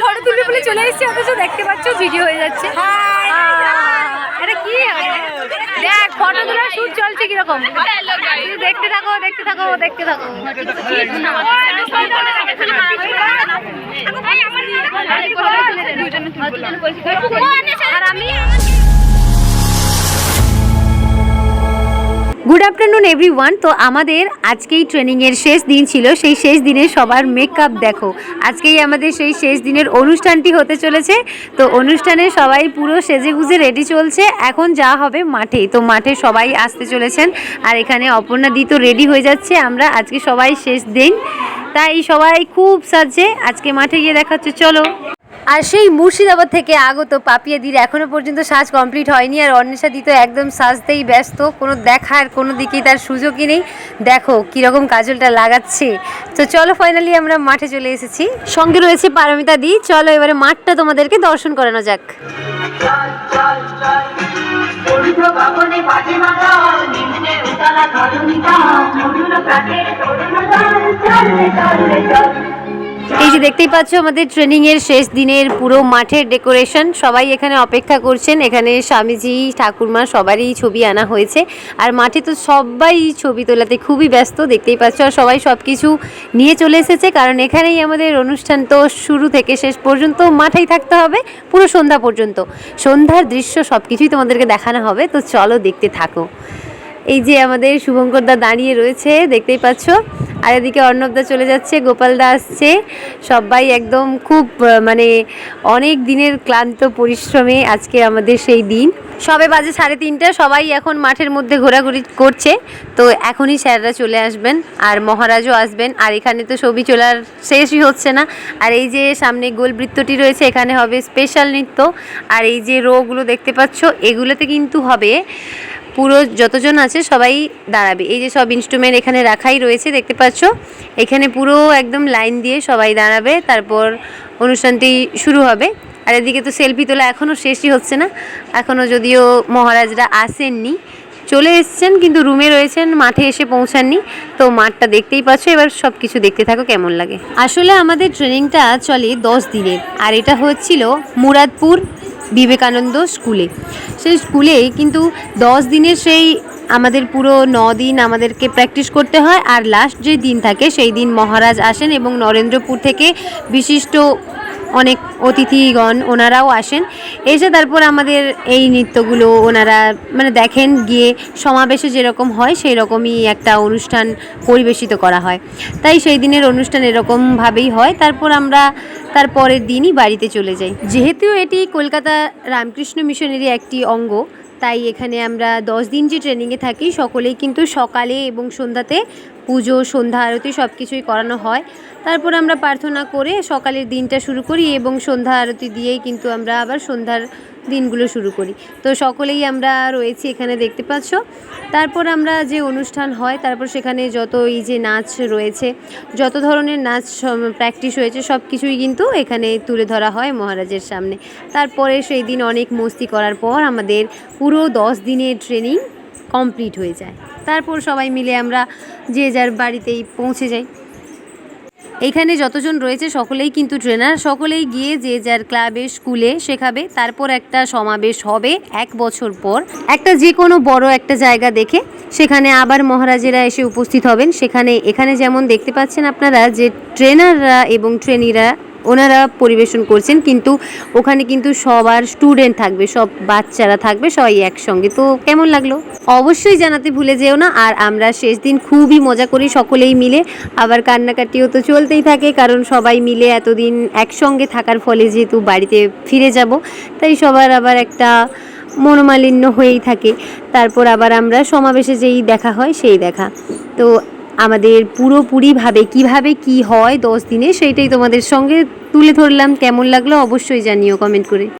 Photo তুলবে বলে চলে এসেছি অথচ দেখতে পাচ্ছ ভিডিও হয়ে যাচ্ছে। এটা কি? দেখ ফটো তোলার শুট চলছে কীরকম? দেখতে থাকো দেখতে থাকো দেখতে থাকো। আর আমি গুড আফটারনুন এভরিওয়ান তো আমাদের আজকেই ট্রেনিংয়ের শেষ দিন ছিল। সেই শেষ দিনে সবার মেকআপ দেখো। আজকেই আমাদের সেই শেষ দিনের অনুষ্ঠানটি হতে চলেছে। তো অনুষ্ঠানে সবাই পুরো সেজে গুজে রেডি চলছে। এখন যা হবে মাঠে। তো মাঠে সবাই আসতে চলেছেন। আর এখানে অপর্ণা দি তো রেডি হয়ে যাচ্ছে। আমরা আজকে সবাই শেষ দিন। তাই সবাই খুব সাজছে। আজকে মাঠে গিয়ে দেখাচ্ছে। চলো। আর সেই মুর্শিদাবাদ থেকে আগত পাপিয়া দির এখনও পর্যন্ত সাজ কমপ্লিট হয়নি আর অন্বেষা দি তো একদম সাজতেই ব্যস্ত কোনো দেখার কোনো দিকেই তার সুযোগই নেই দেখো কীরকম কাজলটা লাগাচ্ছে তো চলো ফাইনালি আমরা মাঠে চলে এসেছি সঙ্গে রয়েছে পারমিতা দি চলো এবারে মাঠটা তোমাদেরকে দর্শন করানো যাক এই যে দেখতেই পাচ্ছ, আমাদের ট্রেনিং এর শেষ দিনের পুরো মাঠের ডেকোরেশন সবাই এখানে অপেক্ষা করছেন। এখানে স্বামীজি, ঠাকুরমা সবারই ছবি আনা হয়েছে। আর মাঠে তো সবাই ছবি তোলাতে খুবই ব্যস্ত, দেখতেই পাচ্ছ। আর সবাই সব কিছু নিয়ে চলে এসেছে, কারণ এখানেই আমাদের অনুষ্ঠান তো শুরু থেকে শেষ পর্যন্ত মাঠেই থাকতে হবে, পুরো সন্ধ্যা পর্যন্ত। সন্ধ্যার দৃশ্য সব কিছুই তোমাদেরকে দেখানো হবে, তো চলো দেখতে থাকো। এই যে আমাদের শুভঙ্কর দা দাঁড়িয়ে রয়েছে, দেখতেই পাচ্ছ। আর এদিকে অর্ণবদা চলে যাচ্ছে গোপালদা আসছে। সবাই একদম খুব মানে অনেক দিনের ক্লান্ত পরিশ্রমে আজকে আমাদের সেই দিন। সবে বাজে সাড়ে তিনটা, সবাই এখন মাঠের মধ্যে ঘোরাঘুরি করছে। তো এখনই স্যাররা চলে আসবেন আর মহারাজও আসবেন। আর এখানে তো ছবি চলার শেষই হচ্ছে না। আর এই যে সামনে গোল বৃত্তটি রয়েছে, এখানে হবে স্পেশাল নৃত্য। আর এই যে রোগুলো দেখতে পাচ্ছ, এগুলোতে কিন্তু হবে পুরো যতজন আছে সবাই দাঁড়াবে। এই যে সব ইনস্ট্রুমেন্ট এখানে রাখাই রয়েছে, দেখতে পাচ্ছ? এখানে পুরো একদম লাইন দিয়ে সবাই দাঁড়াবে, তারপর অনুষ্ঠানটি শুরু হবে। আর এদিকে তো সেলফি তোলা এখনও শেষই হচ্ছে না। এখনও যদিও মহারাজরা আসেননি, চলে এসছেন, কিন্তু রুমে রয়েছেন, মাঠে এসে পৌঁছাননি। তো মাঠটা দেখতেই পাচ্ছ, এবার সব কিছু দেখতে থাকো, কেমন লাগে। আসলে আমাদের ট্রেনিংটা চলে দশ দিনের, আর এটা হচ্ছিল মুরাদপুর বিবেকানন্দ স্কুলে। সেই স্কুলে কিন্তু দশ দিনের সেই আমাদের পুরো ন দিন আমাদেরকে প্র্যাকটিস করতে হয় আর লাস্ট যে দিন থাকে সেই দিন মহারাজ আসেন এবং নরেন্দ্রপুর থেকে বিশিষ্ট অনেক অতিথিগণ ওনারাও আসেন। এসে তারপর আমাদের এই নৃত্যগুলো ওনারা মানে দেখেন, গিয়ে সমাবেশে যেরকম হয় সেই রকমই একটা অনুষ্ঠান পরিবেশিত করা হয়। তাই সেই দিনের অনুষ্ঠান এরকমভাবেই হয়। তারপর আমরা তার পরের দিনই বাড়িতে চলে যাই। যেহেতু এটি কলকাতা রামকৃষ্ণ মিশনেরই একটি অঙ্গ, তাই এখানে আমরা দশ দিন যে ট্রেনিংয়ে থাকি, সকলেই কিন্তু সকালে এবং সন্ধ্যাতে পুজো, সন্ধ্যা আরতি সব কিছুই করানো হয়। তারপর আমরা প্রার্থনা করে সকালের দিনটা শুরু করি এবং সন্ধ্যা আরতি দিয়েই কিন্তু আমরা আবার সন্ধ্যার দিনগুলো শুরু করি। তো সকলেই আমরা রয়েছি এখানে দেখতে পাচ্ছ। তারপর আমরা যে অনুষ্ঠান হয়, তারপর সেখানে যত এই যে নাচ রয়েছে, যত ধরনের নাচ প্র্যাকটিস হয়েছে সব কিছুই কিন্তু এখানে তুলে ধরা হয় মহারাজের সামনে। তারপরে সেই দিন অনেক মস্তি করার পর আমাদের পুরো দশ দিনের ট্রেনিং কমপ্লিট হয়ে যায়। তারপর সবাই মিলে আমরা যে যার বাড়িতেই পৌঁছে যাই। এখানে যতজন রয়েছে সকলেই কিন্তু ট্রেনার সকলেই গিয়ে যে যার ক্লাবে স্কুলে শেখাবে। তারপর একটা সমাবেশ হবে এক বছর পর। একটা যে কোনো বড় একটা জায়গা দেখে সেখানে আবার মহারাজেরা এসে উপস্থিত হবেন। সেখানে, এখানে যেমন দেখতে পাচ্ছেন আপনারা যে ট্রেনাররা এবং ট্রেনিরা ওনারা পরিবেশন করছেন, কিন্তু ওখানে কিন্তু সবার স্টুডেন্ট থাকবে, সব বাচ্চারা থাকবে, সবাই একসঙ্গে। তো কেমন লাগল? অবশ্যই জানাতে ভুলে যেও না, আর আমরা শেষ দিন খুবই মজা করি সকলেই মিলে। আবার কান্নাকাটিও তো চলতেই থাকে, কারণ সবাই মিলে এতদিন একসঙ্গে থাকার ফলে যেহেতু বাড়িতে ফিরে যাব, তাই সবার আবার একটা মনোমালিন্য হয়েই থাকে। তারপর আবার আমরা সমাবেশে যেই দেখা হয়, সেই দেখা। তো আমাদের পুরোপুরিভাবে কীভাবে কি হয় দশ দিনে, সেইটাই তোমাদের সঙ্গে তুলে ধরলাম। কেমন লাগল অবশ্যই জানিও কমেন্ট করে।